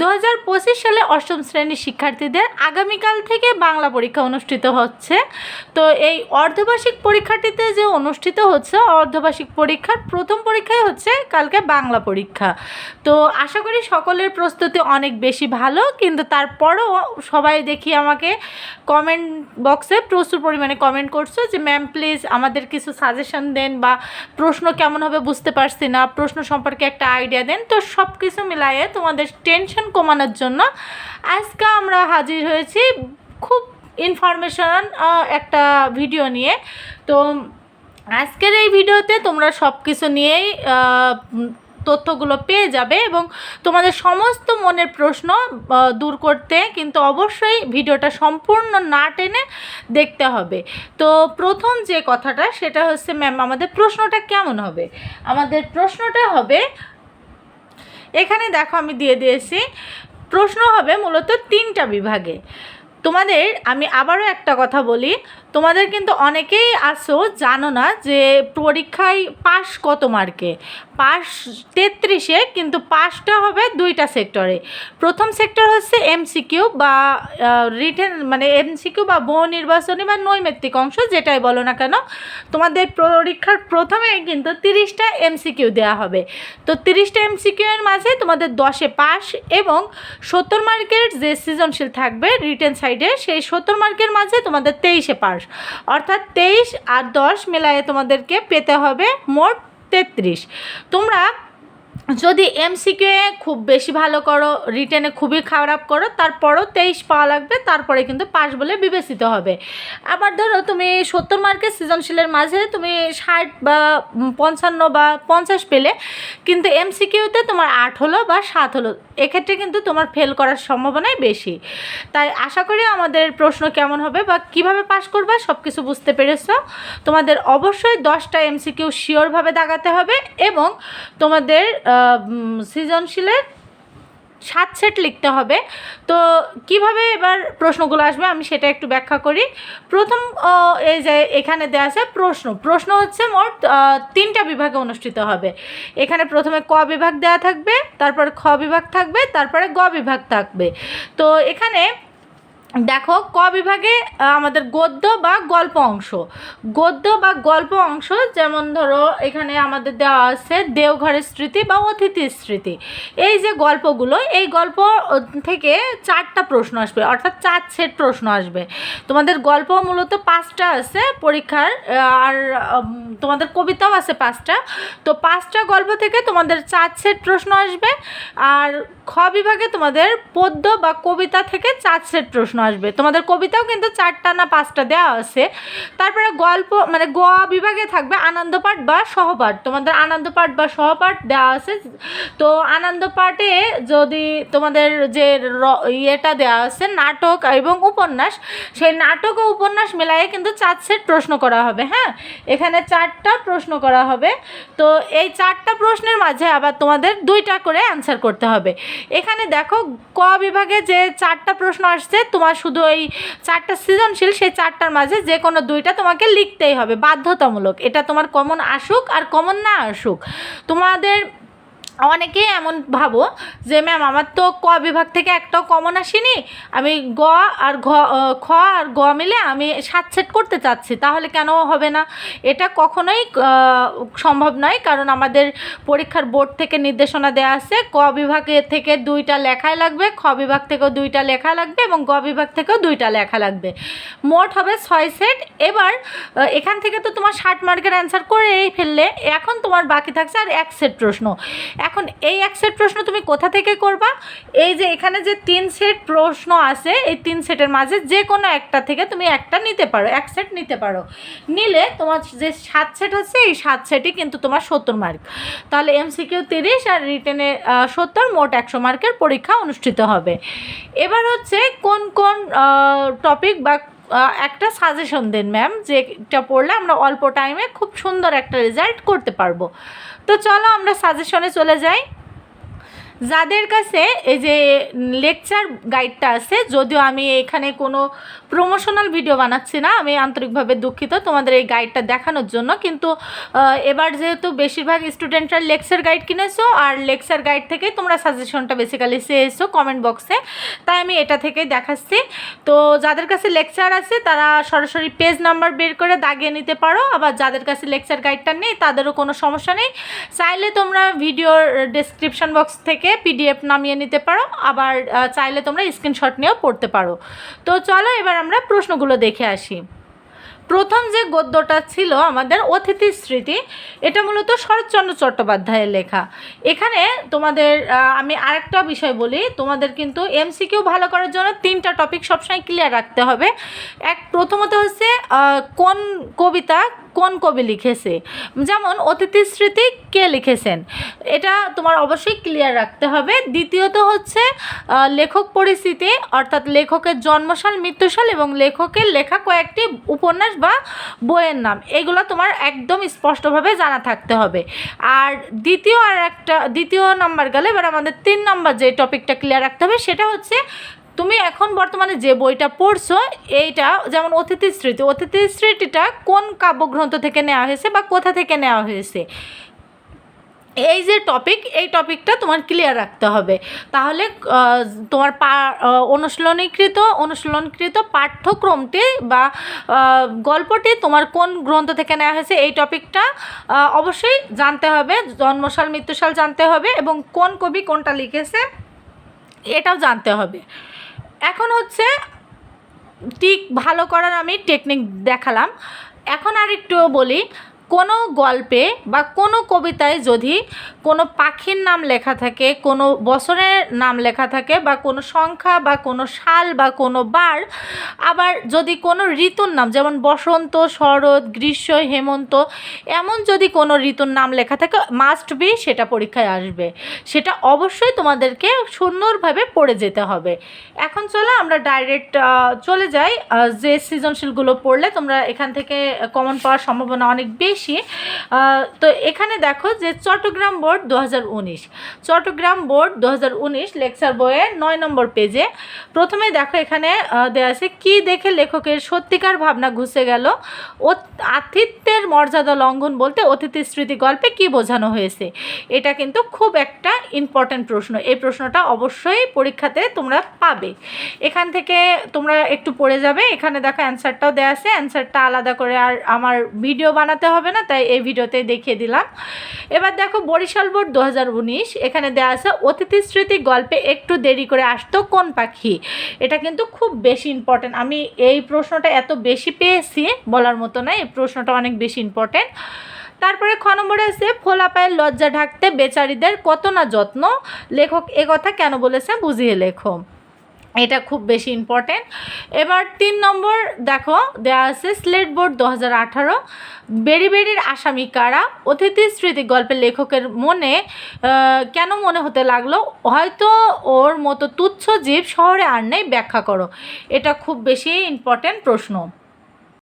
দু হাজার পঁচিশ সালে অষ্টম শ্রেণির শিক্ষার্থীদের আগামীকাল থেকে বাংলা পরীক্ষা অনুষ্ঠিত হচ্ছে। তো এই অর্ধবার্ষিক পরীক্ষাটিতে যে অনুষ্ঠিত হচ্ছে, অর্ধবার্ষিক পরীক্ষার প্রথম পরীক্ষাই হচ্ছে কালকে বাংলা পরীক্ষা। তো আশা করি সকলের প্রস্তুতি অনেক বেশি ভালো, কিন্তু তারপরও সবাই দেখি আমাকে কমেন্ট বক্সে প্রচুর পরিমাণে কমেন্ট করছ যে ম্যাম প্লিজ আমাদের কিছু সাজেশন দেন বা প্রশ্ন কেমন হবে বুঝতে পারছি না, প্রশ্ন সম্পর্কে একটা আইডিয়া দেন। তো সব কিছু মিলাইয়ে তোমাদের টেনশন কমানোর জন্য। আজকে আমরা হাজির হয়েছি খুব ইনফরমেশন একটা ভিডিও নিয়ে। তো আজকের এই ভিডিওতে তোমরা সব কিছু নিয়েই তথ্যগুলো পেয়ে যাবে এবং তোমাদের সমস্ত মনের প্রশ্ন দূর করতে কিন্তু অবশ্যই ভিডিওটা সম্পূর্ণ না টেনে দেখতে হবে। তো প্রথম যে কথাটা, সেটা হচ্ছে ম্যাম আমাদের প্রশ্নটা কেমন হবে? আমাদের প্রশ্নটা হবে এখানে দেখো আমি দিয়ে দিয়েছি। প্রশ্ন হবে মূলত তিনটা বিভাগে। তোমাদের, আমি আবারও একটা কথা বলি তোমাদের কিন্তু অনেকেই আসো জানো না যে পরীক্ষায় পাস কত মার্কে? পাস তেত্রিশে, কিন্তু পাসটা হবে দুইটা সেক্টরে। প্রথম সেক্টর হচ্ছে এমসিকিউ বা রিটেন মানে এমসিকিউ বা বহু নির্বাচনী বা নৈমিত্তিক অংশ, যেটাই বলো না কেন, তোমাদের পরীক্ষার প্রথমে কিন্তু তিরিশটা এমসিকিউ দেওয়া হবে। তো তিরিশটা এমসিকিউ এর মাঝে তোমাদের দশে পাস এবং সত্তর মার্কের যে সৃজনশীল থাকবে রিটেন সাইডে সেই সত্তর মার্কের মাঝে তোমাদের তেইশে পাস অর্থাৎ তেইশ আর দশ মেলায় তোমাদেরকে পেতে হবে মোট তেত্রিশ। তোমরা যদি এমসিকে খুব বেশি ভালো করো রিটেনে খুবই খারাপ করো, তারপরও তেইশ পাওয়া লাগবে, তারপরে কিন্তু পাস বলে বিবেচিত হবে। আবার ধরো তুমি সত্তর মার্কের সৃজনশীলের মাঝে তুমি ষাট বা পঞ্চান্ন বা পঞ্চাশ পেলে, কিন্তু এমসিকিউতে তোমার আট হলো বা সাত হলো, এক্ষেত্রে কিন্তু তোমার ফেল করার সম্ভাবনাই বেশি। তাই আশা করি আমাদের প্রশ্ন কেমন হবে বা কীভাবে পাস করবা সব কিছু বুঝতে পেরেছ। তোমাদের অবশ্যই দশটা এমসিকিউ শিওরভাবে দাগাতে হবে এবং তোমাদের সৃজনশীলের সাত সেট লিখতে হবে। তো কীভাবে এবার প্রশ্নগুলো আসবে আমি সেটা একটু ব্যাখ্যা করি। প্রথম এই যে এখানে দেওয়া আছে প্রশ্ন। প্রশ্ন হচ্ছে মোট তিনটা বিভাগে অনুষ্ঠিত হবে। এখানে প্রথমে ক বিভাগ দেওয়া থাকবে, তারপরে খ বিভাগ থাকবে, তারপরে গ বিভাগ থাকবে। তো এখানে দেখো, ক বিভাগে আমাদের গদ্য বা গল্প অংশ। গদ্য বা গল্প অংশ, যেমন ধরো, এখানে আমাদের দেওয়া আছে দেওঘরের স্মৃতি বা অতিথির স্মৃতি। এই যে গল্পগুলো, এই গল্প থেকে চারটা প্রশ্ন আসবে, অর্থাৎ চার সেট প্রশ্ন আসবে। তোমাদের গল্প মূলত পাঁচটা আছে পরীক্ষার আর তোমাদের কবিতাও আছে পাঁচটা। তো পাঁচটা গল্প থেকে তোমাদের চার সেট প্রশ্ন আসবে, আর খ বিভাগে তোমাদের পদ্য বা কবিতা থেকে চার সেট প্রশ্ন আসবে। তোমাদের কবিতাও কিন্তু চারটা না পাঁচটা দেওয়া আছে। তারপরে গল্প মানে গ বিভাগে থাকবে আনন্দপাঠ বা সহপাঠ। তোমাদের আনন্দপাঠ বা সহপাঠ দেওয়া আছে। তো আনন্দপাঠে যদি তোমাদের যে ইয়েটা দেওয়া আছে, নাটক এবং উপন্যাস, সেই নাটক ও উপন্যাস মেলায় কিন্তু চার সেট প্রশ্ন করা হবে হ্যাঁ? এখানে চারটা প্রশ্ন করা হবে। তো এই চারটা প্রশ্নের মাঝে আবার তোমাদের দুইটা করে অ্যান্সার করতে হবে। এখানে দেখো, ক বিভাগে যে চারটা প্রশ্ন আসছে, তোমার শুধু ওই চারটা সৃজনশীল, সেই চারটার মাঝে যে কোনো দুইটা তোমাকে লিখতেই হবে, বাধ্যতামূলক। এটা তোমার কমন আসুক আর কমন না আসুক। তোমাদের অনেকেই এমন ভাবো যে, ম্যাম, আমার তো ক বিভাগ থেকে একটাও কমন আসেনি। আমি গ আর ঘ খ আর গ মিলে আমি সাত সেট করতে চাচ্ছি, তাহলে কেন হবে না? এটা কখনোই সম্ভব নয়, কারণ আমাদের পরীক্ষার বোর্ড থেকে নির্দেশনা দেওয়া আছে, ক বিভাগে থেকে দুইটা লেখাই লাগবে, খ বিভাগ থেকেও দুইটা লেখা লাগবে এবং গ বিভাগ থেকেও দুইটা লেখা লাগবে। মোট হবে ছয় সেট এবার এখান থেকে তো তোমার ষাট মার্কের অ্যান্সার করেই ফেললে, এখন তোমার বাকি থাকছে আর এক সেট প্রশ্ন। এখন এই এক সেট প্রশ্ন তুমি কোথা থেকে করবা? এই যে এখানে যে তিন সেট প্রশ্ন আছে, এই তিন সেটের মাঝে যে কোনো একটা থেকে তুমি একটা নিতে পারো, এক সেট নিতে পারো। নিলে তোমার যে সাত সেট হচ্ছে এই সাত সেটই কিন্তু তোমার সত্তর মার্ক তাহলে এমসিকিউ তিরিশ আর রিটেনে সত্তর, মোট একশো মার্কের পরীক্ষা অনুষ্ঠিত হবে। এবার হচ্ছে কোন কোন টপিক বা একটা সাজেশন দেন ম্যাম যেটা পড়লে আমরা অল্প টাইমে খুব সুন্দর একটা রেজাল্ট করতে পারব। তো চলো আমরা সাজেশনে চলে যাই। যাদের কাছে এই যে লেকচার গাইডটা আছে, যদিও আমি এখানে কোনো প্রমোশনাল ভিডিও বানাচ্ছি না, আমি আন্তরিকভাবে দুঃখিত তোমাদের এই গাইডটা দেখানোর জন্য। কিন্তু এবার যেহেতু বেশিরভাগ স্টুডেন্টরা লেকচার গাইড কিনেছো, আর লেকচার গাইড থেকে তোমরা সাজেশনটা বেসিক্যালি চেয়েছো কমেন্ট বক্সে তাই আমি এটা থেকেই দেখাচ্ছি। তো যাদের কাছে লেকচার আছে, তারা সরাসরি পেজ নাম্বার বের করে দাগিয়ে নিতে পারো, আবার যাদের কাছে লেকচার গাইডটা নেই, তাদেরও কোনো সমস্যা নেই। চাইলে তোমরা ভিডিওর ডেসক্রিপশন বক্স থেকে পিডিএফ নামিয়ে নিতে পারো, আবার চাইলে তোমরা স্ক্রিনশট নিয়েও পড়তে পারো। তো চলো এবার আমরা প্রশ্নগুলো দেখে আসি। প্রথম যে গদ্যটা ছিল আমাদের অতিথি স্মৃতি, এটা মূলত শরৎচন্দ্র চট্টোপাধ্যায়ের লেখা। এখানে তোমাদের আমি আরেকটা বিষয় বলি, তোমাদের কিন্তু এমসিকিউ ভালো করার জন্য তিনটা টপিক সবসময় ক্লিয়ার রাখতে হবে। এক, প্রথমত হচ্ছে কোন কবিতা কোন কবি লিখেছে? যেমন অতিথি স্মৃতি কে লিখেছেন? এটা তোমার অবশ্যই ক্লিয়ার রাখতে হবে। দ্বিতীয়ত হচ্ছে লেখক পরিস্থিতি অর্থাৎ লেখকের জন্মসাল, মৃত্যুসাল এবং লেখকের লেখা কয়েকটি উপন্যাস বা বইয়ের নাম। এগুলো তোমার একদম স্পষ্টভাবে জানা থাকতে হবে। আর দ্বিতীয় আর একটা, দ্বিতীয় নাম্বার গেলে এবার আমাদের তিন নাম্বার যে টপিকটা ক্লিয়ার রাখতে হবে, সেটা হচ্ছে তুমি এখন বর্তমানে যে বইটা পড়ছো, এইটা যেমন অতিথি স্মৃতি, অতিথি স্মৃতিটা কোন কাব্যগ্রন্থ থেকে নেওয়া হয়েছে বা কোথা থেকে নেওয়া হয়েছে? এই যে টপিক এই টপিকটা তোমার ক্লিয়ার রাখতে হবে। তাহলে তোমার পা অনুশীলনীকৃত, অনুশীলনকৃত পাঠ্যক্রমটি বা গল্পটি তোমার কোন গ্রন্থ থেকে নেওয়া হয়েছে, এই টপিকটা অবশ্যই জানতে হবে, জন্মসাল, মৃত্যুসাল জানতে হবে এবং কোন কবি কোনটা লিখেছে, এটাও জানতে হবে। এখন হচ্ছে টিক ভালো করার আমি টেকনিক দেখালাম। এখন আর একটু বলি কোনো গল্পে বা কোনো কবিতায় যদি কোনো পাখির নাম লেখা থাকে, কোনো বছরের নাম লেখা থাকে বা কোনো সংখ্যা বা কোনো সাল বা কোনো বার, আবার যদি কোনো ঋতুর নাম, যেমন বসন্ত, শরৎ, গ্রীষ্ম, হেমন্ত, এমন যদি কোনো ঋতুর নাম লেখা থাকে মাস্ট বি সেটা পরীক্ষায় আসবে। সেটা অবশ্যই তোমাদেরকে সুন্দরভাবে পড়ে যেতে হবে। এখন চলো আমরা ডাইরেক্ট চলে যাই যে সৃজনশীলগুলো পড়লে তোমরা এখান থেকে কমন পাওয়ার সম্ভাবনা অনেক বেশি। আহ, তো এখানে দেখো যে চট্টগ্রাম বোর্ড দু হাজার উনিশ। চট্টগ্রাম বোর্ড দু হাজার উনিশ লেকচার বইয়ের নয় নম্বর পেজে। প্রথমে দেখো এখানে দেওয়া আছে কী দেখে লেখকের সত্যিকার ভাবনা ঘুষে গেল? আতিথ্যের মর্যাদা লঙ্ঘন বলতে অতিথি স্মৃতি গল্পে কি বোঝানো হয়েছে? এটা কিন্তু খুব একটা ইম্পর্ট্যান্ট প্রশ্ন। এই প্রশ্নটা অবশ্যই পরীক্ষাতে তোমরা পাবে। এখান থেকে তোমরা একটু পড়ে যাবে। এখানে দেখো অ্যান্সারটাও দেওয়া আছে। অ্যান্সারটা আলাদা করে আর আমার ভিডিও বানাতে হবে না, তাই এই ভিডিওতে দেখিয়ে দিলাম। এবার দেখো বরিশাল বোর্ড দু হাজার উনিশ, এখানে দেওয়া আছে অতিথি স্মৃতি গল্পে একটু দেরি করে আসতো কোন পাখি? এটা কিন্তু খুব বেশি ইম্পর্টেন্ট আমি এই প্রশ্নটা এত বেশি পেয়েছি বলার মতো না, এই প্রশ্নটা অনেক বেশি ইম্পর্টেন্ট তারপরে খ নম্বরে আছে, ফোলা পায়ের লজ্জা ঢাকতে বেচারিদের কত না যত্ন? লেখক কথা কেন বলেছে বুঝিয়ে লেখো। এটা খুব বেশি ইম্পর্টেন্ট এবার তিন নম্বর, দেখো দেওয়া আছে স্লেট বোর্ড দু হাজার আঠারো। বেরি বেরির আসামি কারা? অতিথি স্মৃতি গল্পের লেখকের মনে কেন মনে হতে লাগল? হয়তো ওর মতো তুচ্ছ জীব শহরে আর নেই, ব্যাখ্যা করো। এটা খুব বেশি ইম্পর্টেন্ট প্রশ্ন।